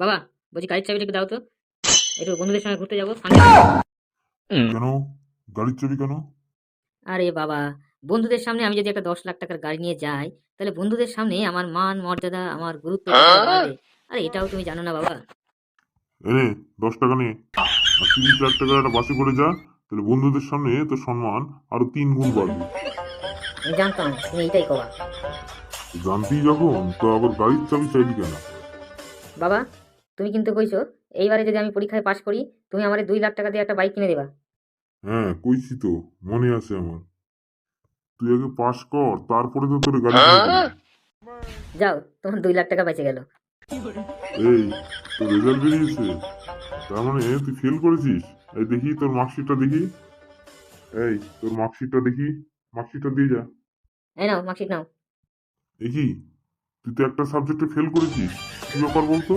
বাবা বলছি গাড়ির চাবিটা একটু দাও তো। একটু বন্ধুদের সঙ্গে ঘুরতে যাব। কেন? গাড়ির চাবি কেন? আরে বাবা বন্ধুদের সামনে আমি যদি একটা দশ লাখ টাকার গাড়ি নিয়ে যাই তাহলে বন্ধুদের সামনে আমার মান মর্যাদা আমার গুরুত্ব কতটা আরে এটাও তুমি জানো না বাবা। এনে দশ টাকা নে। আর তিরিশ লাখ টাকার একটা বাসে করে যা তাহলে বন্ধুদের সামনে তোর সম্মান আরও তিন গুণ বাড়বে। আমি জানতাম তুমি এইটাই কবা। জানতেই যখন তো আবার গাড়ির চাবি চাইবি কেন? বাবা তুমি কিন্তু কইছো এইবারে যদি আমি পরীক্ষায় পাশ করি তুমি আমার দুই লাখ টাকা দিয়ে একটা বাইক কিনে দেবা। হ্যাঁ কইছি তো মনে আছে আমার। তুই আগে পাশ কর তারপরে তো তোর গাড়ি। যাও তোমার দুই লাখ টাকা বেঁচে গেল। এই তোর রেজাল্ট বেরিয়েছে। তার মানে তুই ফেল করেছিস? এই দেখি তোর মার্কশিটটা দেখি। এই তোর মার্কশিটটা দেখি। মার্কশিটটা দিয়ে যা। এই নাও মার্কশিট নাও। দেখি তুই তো একটা সাবজেক্টে ফেল করেছিস। কি ব্যাপার বলতো?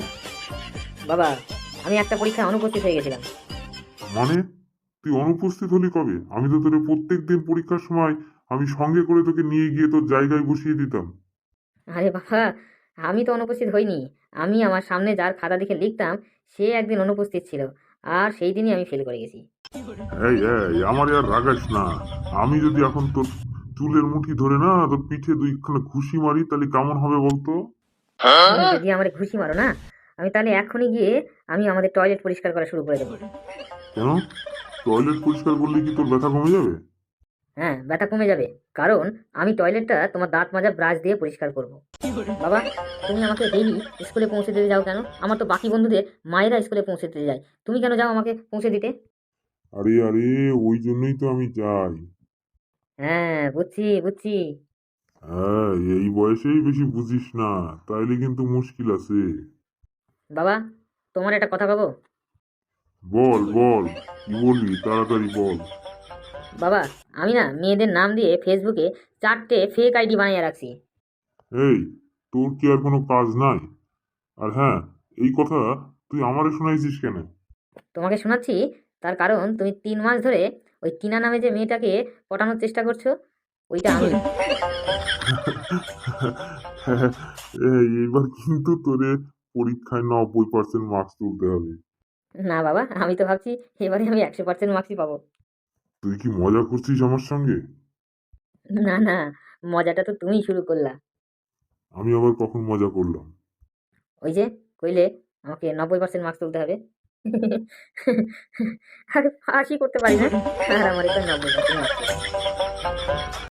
বাবা আমি একটা পরীক্ষায় অনুপস্থিত হয়ে গেছিলাম। মানে? তুই অনুপস্থিত হলি কবে? আমি তো তোর প্রত্যেক দিন পরীক্ষার সময় আমি সঙ্গে করে তোকে নিয়ে গিয়ে তোর জায়গায় বসিয়ে দিতাম। আরে বাবা আমি তো অনুপস্থিত হইনি। আমি আমার সামনে যার খাতা দেখে লিখতাম সে একদিন অনুপস্থিত ছিল। আর সেই দিনই আমি ফেল করে গেছি। এই এই আমার আর রাগাস না। আমি যদি এখন তোর চুলের মুঠি ধরে না তোর পিঠে দুইখানে ঘুষি মারি তাহলে কেমন হবে বলতো? যদি আমার ঘুষি মারো না আমি তাহলে এখনই গিয়ে আমি আমাদের টয়লেট পরিষ্কার করা শুরু করে দেবো। কেন? টয়লেট পরিষ্কার করলে কি তোর ব্যথা কমে যাবে? হ্যাঁ ব্যথা কমে যাবে। কারণ আমি টয়লেটটা তোমার দাঁত মাজা ব্রাশ দিয়ে পরিষ্কার করব। বাবা তুমি আমাকে ডেইলি স্কুলে পৌঁছে দিতে যাও কেন? আমার তো বাকি বন্ধুদের মায়েরা স্কুলে পৌঁছে দিতে যায়। তুমি কেন যাও আমাকে পৌঁছে দিতে? আরে আরে ওই জন্যই তো আমি যাই। হ্যাঁ বুঝছি বুঝছি। হ্যাঁ এই বয়সেই বেশি বুঝিস না। তাইলে কিন্তু মুশকিল আছে। বাবা তোমার একটা কথা কব বল বল কি বলবি? তাড়াতাড়ি বল। বাবা আমি না মেয়েদের নাম দিয়ে ফেসবুকে চারটে ফেক আইডি বানিয়ে রাখছি। এই তোর কি আর কোনো কাজ নাই? আর হ্যাঁ এই কথা তুই আমারে শোনাইছিস কেন? তোমাকে শোনাচ্ছি তার কারণ তুমি তিন মাস ধরে ওই টিনা নামে যে মেয়েটাকে পটানোর চেষ্টা করছ ওইটা আমি। এই এইবার কিন্তু তোরে পরীক্ষায় নব্বই পার্সেন্ট মার্কস তুলতে হবে। না বাবা আমি তো ভাবছি এবারে আমি একশো পার্সেন্ট মার্কসই পাবো। তুই কি মজা করছিস আমার সঙ্গে? না না মজাটা তো তুমি শুরু করলা। আমি আবার কখন মজা করলাম? ওই যে কইলে আমাকে নব্বই পার্সেন্ট মার্কস তুলতে হবে। আরে ফাঁসি করতে পারি না। আর আমার এটা নব্বই পার্সেন্ট মার্কস